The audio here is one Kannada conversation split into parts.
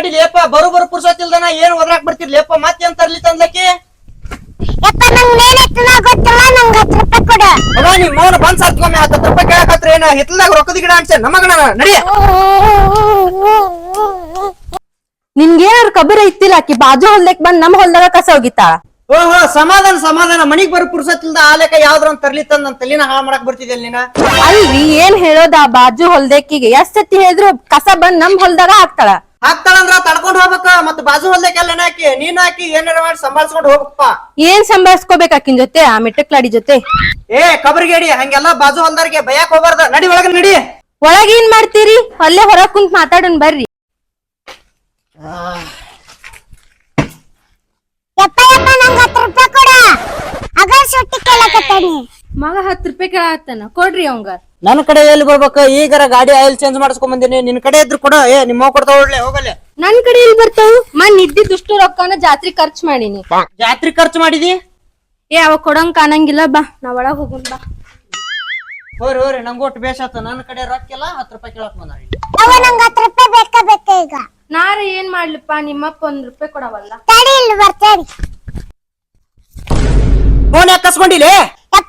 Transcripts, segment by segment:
ತಡಿ ಲೇಪ ಬರು ಬರು ಪುರ್ಸತ್ತಿಲ್ದನ ಏನ್ ಒದ್ರಾಕ್ ಬಿಡ್ತಿರ್ ಲೇಪ ಮತ್ತೇನ್ ತರ್ಲಿ ತಂದ್ಲಕ್ಕಿ? ಯಪ್ಪ ನಂಗ್ ಇತ್ತಿಲ್ಲ ಗೊತ್ತಿಲ್ಲ ನಂಗ್ ಹತ್ತು ರೂಪಾಯಿ ಕೊಡು. ಅವ ನಿಮ್ ಮೌನ ಬಂದ್ ಸಾತ್ಕೊಮ್ಮೆ ಹತ್ತು ರೂಪಾಯಿ ಕೇಳಕತ್ರ ಏನ ಹಿತ್ಲದಾಗ ರೊಕ್ಕದ ಗಿಡ ಅನ್ಸೆ ನಮಗಣ ನಡಿ. ನಿನ್ಗೇನಾದ್ರು ಕಬರ್ ಐತಿಲ್ಲ ಆಕಿ? ಬಾಜು ಹೊಲ್ದಕ್ ಬಂದ್ ನಮ್ ಹೊಲ್ದಾಗ ಕಸ ಹೋಗಿತ್ತಾಳ ಓಹೋ ಸಮಾಧಾನ ಸಮಾಧಾನ ಮನಿಗ್ ಬರೋ ಪುರ್ಸತ್ತಿಲ್ದ ಆಲೇಕ ಯಾವ್ದ್ರ ಒಂದ್ ತರ್ಲಿ ತಂದ್ ನನ್ ತಲಿನ ಹಾಳ ಮಾಡಕ್ ಬರ್ತಿದ್ಯಲ್ಲ ನೀನ? ಅಲ್ರಿ ಏನ್ ಹೇಳೋದ ಆ ಬಾಜು ಹೊಲ್ದಕ್ಕಿಗೆ? ಎಷ್ಟ್ ಸತಿ ಹೇಳಿದ್ರು ಕಸ ಬಂದ್ ನಮ್ ಹೊಲ್ದಾಗ ಹಾಕ್ತಾಳ. ಹಾಕ್ತಾಳಂದ್ರ ತಡ್ಕೊಂಡ್ ಹೋಗ್ಬೇಕ ಮತ್ತ ಬಾಜು ಹೊಲ್ದಕ್ಕೆಲ್ಲ ಹಾಕಿ ನೀನ್ ಹಾಕಿ ಏನಾರ ಮಾಡಿ ಸಂಭಾಳ್ಸ್ಕೊಂಡ್ ಹೋಗಪ್ಪ ಏನ್ ಸಂಭಾಳಿಸ್ಕೋಬೇಕ ಅಕ್ಕಿನ ಜೊತೆ ಆ ಮೆಟ್ಟಕ್ಲಾಡಿ ಜೊತೆ? ಏ ಕಬರಿಗೇಡಿ ಹಂಗೆಲ್ಲ ಬಾಜು ಹೊಲ್ದಾರ್ಗೆ ಬಯಕ್ ಹೋಗ್ಬಾರ್ದ. ನಡಿ ಒಳಗ ನಡಿ. ಒಳಗ ಏನ್ ಮಾಡ್ತೀರಿ? ಅಲ್ಲೇ ಹೊರಗ್ ಕುಂತ ಮಾತಾಡೋಣ ಬರ್ರಿ. ಮಗ ಹತ್ತು ರೂಪಾಯಿ ಕೊಡು. ಅಗರ್ ಸುಟ್ಟಿ ಕೇಳಕತ್ತಾನಿ. ಮಗ ಹತ್ ರೂಪಾಯಿ ಕೇಳತ್ತಾನ ಕೊಡ್ರಿ ಅವಂಗ. ನನ್ನ ಕಡೆ ಎಲ್ಲಿ ಬರ್ಬೇಕು ಈಗರ ಗಾಡಿ ಆಯಿಲ್ ಚೇಂಜ್ ಮಾಡಿಸ್ಕೊಂಡ್ ಬಂದಿನಿ. ನಿನ್ ಕಡೆ ಇದ್ರು ಕೂಡ. ಏ ನಿಮ್ಮ ಕೊಡ್ತಾ ಒಳ್ಳೆ ಹೋಗಲ್ಲೇ. ನನ್ ಕಡೆ ಇಲ್ಲಿ ಬರ್ತಾವು? ಮನ್ ಇದ್ದಿದ್ದಷ್ಟು ರೊಕ್ಕನ ಜಾತ್ರೆ ಖರ್ಚ್ ಮಾಡೀನಿ. ಜಾತ್ರೆ ಖರ್ಚು ಮಾಡಿದಿ? ಏ ಅವ ಕೊಡಂಗ್ ಕಾಣಂಗಿಲ್ಲ. ಬಾ ನಾ ಒಳಗ್ ಹೋಗುನ್ ಬಾ. ಹೋರಿ ಹೋರಿ. ನಂಗೆ ಒಟ್ಟು ಬೇಸಾತ ನನ್ನ ಕಡೆ ರೊಕ್ಕ ಇಲ್ಲ ಹತ್ತು ರೂಪಾಯಿ ಕೇಳಕ್ ಬಂದ ಅವ ನಂಗ್ ಹತ್ತು ರೂಪಾಯಿ ಬೇಕ ಬೇಕ ಈಗ. ನಾರ ಏನ್ ಮಾಡ್ಲಿಪ್ಪ? ನಿಮ್ಮಪ್ಪ ಒಂದ್ ರೂಪಾಯಿ ಕೊಡವಲ್ಲ. ತಡಿ ಇಲ್ಲಿ ಬರ್ತೇನೆ ಫೋನ್ ಯಾಕೆ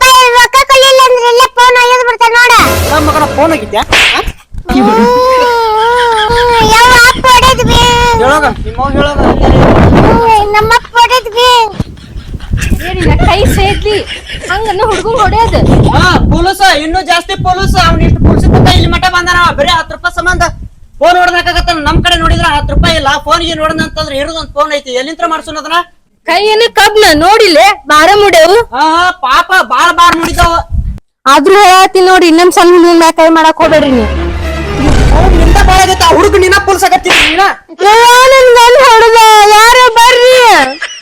ಯಪ್ಪ ಇಲ್ಲಿ ರೊಕ್ಕ ಕೊಡ್ಲಿಲ್ಲ ಅಂದ್ರೆ ಇಲ್ಲೇ ಫೋನ್ ಒಯ್ಯೋದು ಬಿಡ್ತಾನೆ ನೋಡ. ನಮ್ಮ ಮಗನ ಫೋನ್ ಆಗಿದ್ಯಾ ಯಾವ ಅಪ್ಪ ಹೊಡೆದ್ವಿ ಹೇಳೋಗ ನಿಮ್ಮ ಹೇಳೋಗ. ನಮ್ಮ ಅಪ್ಪ ಹೊಡೆದ್ವಿ ಏನಿಲ್ಲ ಕೈ ಸೇದ್ಲಿ. ಹಂಗನ್ನ ಹುಡುಗ ಹೊಡ್ಯೋದು. ಹಾ ಪೊಲೀಸ ಇನ್ನೂ ಜಾಸ್ತಿ ಪೊಲೀಸ್. ಅವ್ನ ಇಷ್ಟು ಪೊಲೀಸ್ ಇಲ್ಲಿ ಮಠ ಬಂದಾನ. ಬರೀ ಹತ್ತು ರೂಪಾಯಿ ಸಂಬಂಧ. ಫೋನ್ ಹೊಡ್ದಾಗತ್ತ ನಮ್ ಕಡೆ ನೋಡಿದ್ರ ಹತ್ತು ರೂಪಾಯಿ ಇಲ್ಲ. ಫೋನ್ ಗೀನ್ ನೋಡಿದ ಅಂತಂದ್ರೆ ಇರೋದೊಂದ್ ಫೋನ್ ಐತಿ. ಎಲ್ಲಿಂತ್ರ ಮಾಡ್ಸೋಣ ಅದನ್ನ? ಕೈ ಏನ ಕಬ್ನ ನೋಡಿಲೆ ಬಾರ ಮುಡೆವು ಹಾ ಹಾ, ಪಾಪ ಬಾಳ ಬಾಳ ಮುಡಿದಾವ ಆದ್ರೂ ಹೇಳತ್ತಿ ನೋಡಿ ಇನ್ನೊಂದ್ ಸಣ್ಣ ಹುಡುಗನ್ ಮ್ಯಾಲ ಕೈ ಮಾಡಕ್ ಹೋಗ್ಬೇಡ್ರಿ ನೀವು. ನಿಂದ ಬಾಳ ಆಗೈತೆ ಆ ಹುಡುಗ ನಿನ್ನ ಪುಲ್ಸಕತ್ತಿ ಆಗತ್ತಿ ನೀನ. ಹೊಡೆದ ಯಾರೋ ಬರ್ರಿ.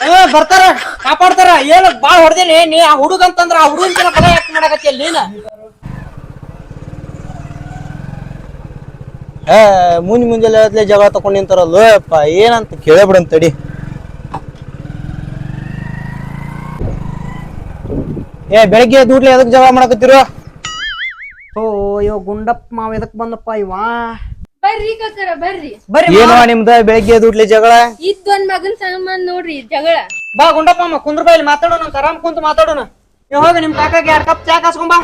ಏ, ಬರ್ತಾರ ಕಾಪಾಡ್ತಾರ. ಏನ್ ಬಾಳ ಹೊಡೆದೇನಿ ನೀ ಆ ಹುಡುಗ ಅಂತಂದ್ರ ಆ ಹುಡುಗನ ತನ ಬಲ ಯಾಕೆ ಮಾಡಕತ್ತಿ ನೀನ? ಏ ಮುಂಜ್ ಮುಂಜಾನೆ ಜಗಳ ತಕೊಂಡ್ ನಿಂತಾರಲ್ಲ ಏನಂತ ಕೇಳೇ ಬಿಡನ್ ತಡಿ ಏ ಬೆಳಗ್ಗೆ ದುಡ್ಲಿ ಎದಕ್ ಜಗಳ ಮಾಡಕತ್ತಿರು? ಓ ಅಯ್ಯೋ ಗುಂಡಪ್ಪ ಮಾವ ಎದಕ್ ಬಂದಪ್ಪ ಇವ? ಬರ್ರಿ ಕಸರ ಬರ್ರಿ. ಬರ್ರಿ ಏನೋ ನಿಮ್ದ ಬೆಳಗ್ಗೆ ದುಡ್ಲಿ ಜಗಳ? ಇದ್ ಒಂದ್ ಮಗನ್ ಸಂಬಂಧ ನೋಡ್ರಿ ಜಗಳ. ಬಾ ಗುಂಡಪ್ಪ ಅಮ್ಮ ಕುಂದ್ರ ಬಾ ಇಲ್ಲಿ ಮಾತಾಡೋಣ ಅಂತ ಆರಾಮ್ ಕುಂತು ಮಾತಾಡೋಣ. ಏ ಹೋಗಿ ನಿಮ್ ಕಾಕಾಗೆ ಎರಡ್ ಕಪ್ ಚಾ ಕಾಸ್ಕೊಂಡ್ ಬಾ.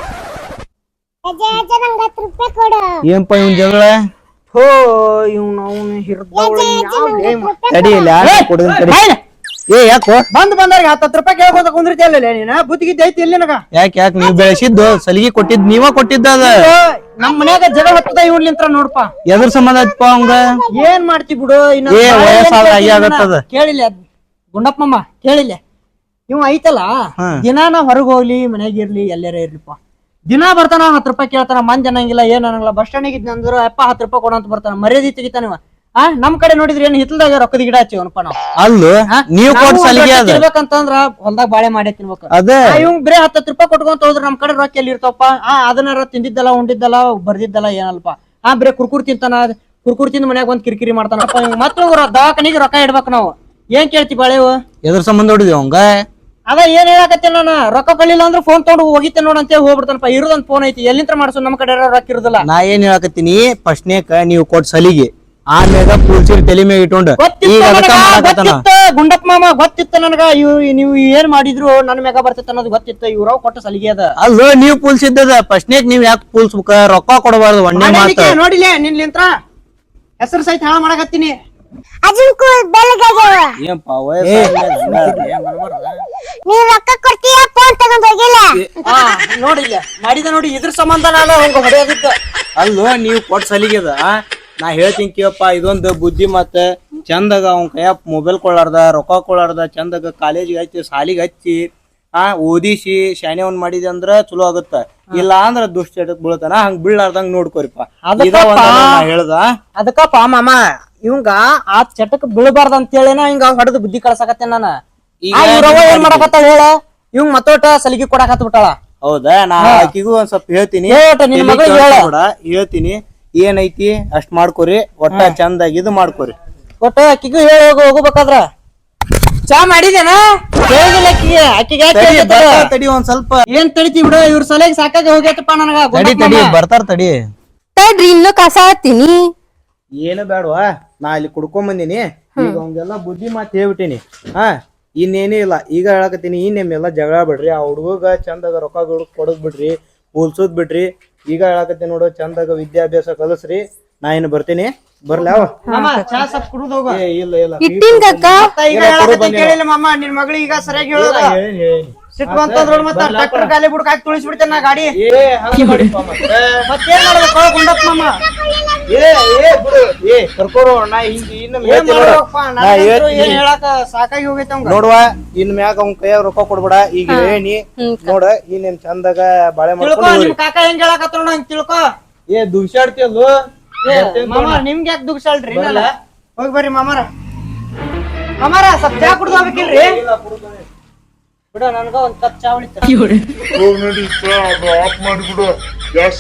ಅಜ್ಜ ಅಜ್ಜ ನಂಗ್ ಹತ್ತು ರೂಪಾಯಿ ಕೊಡು. ಏನಪ್ಪ ಇವ್ನ್ ಜಗಳ? ಹೋ ಇವ್ನ ಅವ್ನು ಹಿರ್ದ ತಡಿಯಿಲ್ಲ ಕೊಡ್ತೀನಿ ಇಲ್ಲ ಕೊಡುದನ್ ತಡಿ. ಏ ಯಾಕೋ? ಬಂದ್ ಬಂದಾಗ ಹತ್ತು ರೂಪಾಯಿ ಕೇಳ್ಕೊಂತ ಕುಂದ್ರಿತಿಯಲ್ಲ ನೀನ? ಬುದ್ಧಿಗಿದ್ದ ಐತಿ ಇಲ್ಲಿ ನಗ ಯಾಕೆ ಯಾಕೆ? ನೀವ್ ಬೆಳೆಸಿದ್ದು ಸಲಿಗೆ ಕೊಟ್ಟಿದ್ ನೀವ ಕೊಟ್ಟಿದ್ದ ಅದ? ನಮ್ ಮನ್ಯಾಗ ಜಗಳ ಹತ್ತದ ಇವ್ಲಿಂತ್ರ ನೋಡ್ಪ. ಎದ್ರ ಸಂಬಂಧ ಆಯ್ತಪ್ಪ ಅವಂಗ? ಏನ್ ಮಾಡ್ತಿ ಬಿಡು ಇನ್ನ ಏ, ವಯಸ್ಸಾದ? ಆಗತ್ತದ. ಕೇಳಿಲ್ಲ. ಗುಂಡಪ್ಪಮ್ಮ ಕೇಳಿಲ್ಲ. ಇವ್ ಐತಲ್ಲ ದಿನ ನಾ ಹೊರಗ್ ಹೋಗ್ಲಿ ಮನ್ಯಾಗ ಇರ್ಲಿ ಎಲ್ಲಾರ ಇರ್ಲಿಪ್ಪ. ದಿನಾ ಬರ್ತಾನ ಹತ್ತು ರೂಪಾಯಿ ಕೇಳ್ತಾನ ಮಂದಿ ಅನ್ನಂಗಿಲ್ಲ ಏನ್ ಅನ್ನಂಗಿಲ್ಲ. ಬಸ್ ಸ್ಟ್ಯಾಂಡ್ ಇದ್ನಂದ್ರ ಅಪ್ಪ ಹತ್ತು ರೂಪಾಯಿ ಕೊಡಂತ ಬರ್ತಾನ. ಮರ್ಯಾದಿ ತೆಗಿತಾನ ಇವ ಆ ನಮ್ ಕಡೆ ನೋಡಿದ್ರೆ ಏನ್ ಹಿತ್ಲದಾಗ ರೊಕ್ಕದ ಗಿಡ ಹಚ್ಚಿವನಪ್ಪ ನಾವು. ಅಲ್ಲ? ನೀವ್ ಕೊಟ್ ಸಲಿಗೆ ಅದ. ತಿನ್ಬೇಕಂತಂದ್ರ ಹೊಲ್ದಾಗ ಬಾಳೆ ಮಾಡಿ ತಿನ್ಬೇಕು. ಅದೇ. ಇವ್ ಬರೇ ಹತ್ತು ರೂಪಾಯಿ ಕೊಟ್ಕೊಂತ ಹೋದ್ರ ನಮ್ ಕಡೆ ರೊಕ್ಕ ಎಲ್ಲಿ ಇರ್ತಾವಪ್ಪ ಆ ಅದನ್ನಾರ ತಿಂದಿದ್ದಲ್ಲ ಉಂಡಿದ್ದಲ್ಲ ಬರ್ದಿದ್ದಲ್ಲ ಏನಲ್ಪ. ಆ ಬರೇ ಕುರ್ಕುರ್ ತಿಂತಾನ ಕುರ್ಕುರ್ ತಿಂದ ಮನ್ಯಾಗ ಒಂದ್ ಕಿರಿಕಿರಿ ಮಾಡ್ತಾನಪ್ಪ. ಇವ್ ಮತ್ತೆ ದವಾಖಾನಿಗೆ ರೊಕ್ಕ ಇಡ್ಬೇಕು ನಾವು. ಏನ್ ಕೇಳ್ತಿ ಬಾಳೆವು ಎದ್ರ ಸಂಬಂಧ ಹೊಡಿದೇವ್ ಅವಂಗ? ಅದ ಏನ್ ಹೇಳಕತ್ತೆ ನಾನು? ರೊಕ್ಕ ಕಲಿಲ್ಲ ಅಂದ್ರೆ ಫೋನ್ ತಗೊಂಡು ಹೋಗಿತ್ತೆ ನೋಡ್ ಅಂತ ಹೋಗ್ಬಿಡ್ತಾನಪ್ಪ. ಇರೋದೊಂದ್ ಫೋನ್ ಐತಿ. ಎಲ್ಲಿಂತ್ರ ಮಾಡ್ಸೋ ನಮ್ ಕಡೆ ರೊಕ್ಕ ಇರುದಿಲ್ಲ. ನಾ ಏನ್ ಹೇಳಕತ್ತೀನಿ? ಫಸ್ಟ್ನೇಕ ನೀವು ಕೊಟ್ ಸಲಿಗೆ. ಆಮ್ಯಾಗ ಪೂಲ್ಸಿರ್ ತಲೆ ಮ್ಯಾಗ ಇಟ್ಕೊಂಡು ಈಗ ಗೊತ್ತಿತ್ತು ಅದಕ್ಕ ನನಗ, ಮಾಡಾಕತ್ತಾನ? ಗೊತ್ತಿತ್ತು. ಗುಂಡಪ್ಪ ಮಾಮ ಗೊತ್ತಿತ್ತು ನನಗ. ಇವ್ ನೀವು ಏನ್ ಮಾಡಿದ್ರು ನನ್ ಮ್ಯಾಗ ಬರ್ತಿತ್ತು ಅನ್ನೋದು ಗೊತ್ತಿತ್ತು. ಇವ್ರ ಕೊಟ್ಟ ಸಲಿಗೆ ಅದ. ಅಲ್ಲ ನೀವ್ ಪೂಲ್ಸಿದ್ದದ ಪ್ರಶ್ನೆಗ್ ನೀವ್ ಯಾಕೆ ಪೂಲ್ಸ್ಬೇಕ? ರೊಕ್ಕ ಕೊಡಬಾರ್ದು ಒಣ್ಣೆ ಮಾತ. ನೋಡಿಲೆ ನಿನ್ಲಿಂತ್ರ ಹೆಸರು ಸಹಿತ ಹಾಳ ಮಾಡಕತ್ತೀನಿ. ನೋಡಿಲ್ಲ ಮಾಡಿದ ನೋಡಿ ಇದ್ರ ಸಂಬಂಧ ನಾನು ಹಂಗ ಹೊಡೆಯೋದಿತ್ತು ಅಲ್ಲೋ ನೀವ್ ಸಲಿಗೆ ಸಲಿಗೆದ ನಾ ಹೇಳ್ತೀನಿ ಕೇಳಪ್ಪ ಇದೊಂದು ಬುದ್ಧಿ ಮತ್ತೆ ಚಂದಾಗ ಅವ್ನ ಕೈಯಾಗ ಮೊಬೈಲ್ ಕೊಳ್ಳಾರ್ದ ರೊಕ್ಕ ಕೊಳ್ಳಾರ್ದ ಚಂದಾಗ ಕಾಲೇಜಿಗೆ ಹಚ್ಚಿ ಸಾಲಿಗೆ ಹಚ್ಚಿ ಆ ಓದಿಸಿ ಶಾಣೆ ಅವ್ನ್ ಮಾಡಿದೆ ಅಂದ್ರ ಚಲೋ ಆಗುತ್ತ. ಇಲ್ಲ ಅಂದ್ರ ದುಶ್ಚಟಕ್ ಬೀಳ್ತಾನ ಹಂಗ ಬೀಳಾರ್ದಂಗ್ ನೋಡ್ಕೊರಿಪ್ಪ. ಒಂದ್ ಹೇಳ್ದ. ಅದಕ್ಕಪ್ಪ ಮಾಮ ಇವಂಗ ಆ ಚಟಕ್ ಬೀಳಬಾರ್ದ ಅಂತೇಳಿನ ಹಿಂಗ ಹೊಡೆದು ಬುದ್ಧಿ ಕಳ್ಸಕತ್ತೇನ ನಾನು. ಈಗ ಏನ್ ಮಾಡಕತ್ತ ಹೇಳ? ಇವಂಗ್ ಮತ್ತೋಟ ಸಲಿಗೆ ಕೊಡಕ್ ಬಿಟ್ಟಾಳ ಹೌದಾ? ನಾ ಆಕಿಗೂ ಒಂದ್ ಸ್ವಲ್ಪ ಹೇಳ್ತೀನಿ. ಹೇಳ್ತೀನಿ. ಏನೈತಿ ಅಷ್ಟ್ ಮಾಡ್ಕೊರಿ ಒಟ್ಟ ಚಂದಾಗಿ ಇದು ಮಾಡ್ಕೊರಿ. ಒಟ್ಟ ಅಕ್ಕಿಗೂ ಹೇಳಿ ಹೋಗು ಹೋಗ್ಬೇಕಾದ್ರ? ಚಾ ಮಾಡಿದೇನ? ಹೇಳಿದಿಲ್ಲ ಅಕ್ಕಿಗೆ ಅಕ್ಕಿಗೆ ಯಾಕ್ ತಡಿ ಕೇಳ್ತಿತ್ತು? ಬರ್ತಾರ ತಡಿ ಒಂದ್ ಸ್ವಲ್ಪ. ಏನ್ ತಡಿತಿ ಬಿಡು ಇವ್ರ ಸಲಹೆಗೆ ಸಾಕಾಗಿ ಹೋಗೈತಪ್ಪ ನನಗ ತಡಿ ತಡಿ ಬರ್ತಾರ ತಡಿ. ತಡ್ರಿ ಇನ್ನು ಕಸ ಹತ್ತೀನಿ. ಏನು ಬೇಡವಾ ನಾ ಇಲ್ಲಿ ಕುಡ್ಕೊಂಡ್ ಬಂದಿನಿ. ಈಗ ಅವಂಗೆಲ್ಲ ಬುದ್ಧಿ ಮಾತು ಹೇಳ್ಬಿಟ್ಟಿನಿ. ಹಾ ಇನ್ನೇನೇ ಇಲ್ಲ. ಈಗ ಹೇಳಕತ್ತೀನಿ ಈ ನಿಮ್ಮೆಲ್ಲ ಜಗಳ ಬಿಡ್ರಿ. ಆ ಹುಡುಗ ಚಂದಾಗ ರೊಕ್ಕ ಕೊಡದ್ ಬಿಡ್ರಿ ಹೋಲ್ಸೋದ್ ಬಿಡ್ರಿ. ಈಗ ಹೇಳಕತ್ತೀನಿ ನೋಡು ಚಂದಾಗ ವಿದ್ಯಾಭ್ಯಾಸ ಕಲಸ್ರಿ. ನಾ ಏನು ಬರ್ತೀನಿ. ಬರ್ಲಾವ್ ಅವ? ಮಾಮ ಚಾ ಸ್ವಲ್ಪ ಕುಡಿದು ಹೋಗು. ಏ ಇಲ್ಲ ಇಲ್ಲ. ಇಟ್ಟಿನ್ ಕಕ್ಕ ಮತ್ತ ಈಗ ಹೇಳಕತ್ತೀನಿ ಕೇಳಿಲ್ಲ ಮಾಮ ನಿನ್ ಮಗಳು ಈಗ ಸರಿಯಾಗಿ ಹೇಳೋದ. ಹೇಳೀನಿ, ಹೇಳೀನಿ. ಸಿಟ್ಟು ಬಂತಂದ್ರ ಮತ್ತೆ ಟ್ರ್ಯಾಕ್ಟರ್ ಗಾಲಿ ಬುಡಕ್ ಹಾಕಿ ತುಳಿಸ್ಬಿಡ್ತೇನೆ ನಾ ಗಾಡಿ. ಏ ಹಂಗ್ ಮಾಡಿಪ್ಪ ಮತ್ತೆ. ಮತ್ತೇನ್ ಮಾಡ್ಬೇಕು ಗುಂಡಪ್ಪ ಮಾಮ. ಏ ಏ ಬಿಡು. ಏ ಕರ್ಕೋರು ನಾ ಹಿಂಗ ಇನ್ನು ಏನ್ ಹೇಳ್ತೀನಿ ನೋಡು. ಮಾಡ್ಬೇಕಪ್ಪ ನಾ ನನಗಂತೂ ಹೇಳ್ತೀನಿ. ಏನ್ ಹೇಳಾಕ ಸಾಕಾಗಿ ಹೋಗೈತೆ ನೋಡುವ ಇನ್ ಮ್ಯಾಗ ಅವ್ನ ಕೈಯಾಗ ರೊಕ್ಕ ಕೊಡ್ಬೇಡ. ಈಗ ಏನಿ ನೋಡ ಈ ನಿಮ್ ಚಂದಾಗ ಬಾಳೆ ತಿಳ್ಕೊ ಮಾಡ್ಕೊಂಡು ಹೋಗ್ರಿ. ನಿಮ್ ಕಾಕ ಹೆಂಗ್ ಹೇಳಕತ್ತ ನೋಡ ಹಂಗ್ ತಿಳ್ಕೊ. ಏ ದುಡ್ಸಾಡ್ತಿಯಲ್ಲು ಏ, ಮಾಮ ನಿಮ್ಗೆ ಯಾಕೆ ದುಗ್ಸಾಳ್ರಿ ಇಲ್ಲ ಹೋಗಿ ಬರ್ರಿ ಮಾಮಾರ. ಮಾಮಾರ ಸ್ವಲ್ಪ ಚಾ ಕುಡ್ದು ಹೋಗ್ಬೇಕಿಲ್ರಿ? ಬಿಡ ನನ್ಗ ಒಂದ್ ಕಪ್ ಚಾ ಮಾಡಿ ಹೋಗ್ ನಡಿ ಆಫ್ ಮಾಡಿಬಿಡು. ಗ್ಯಾಸ್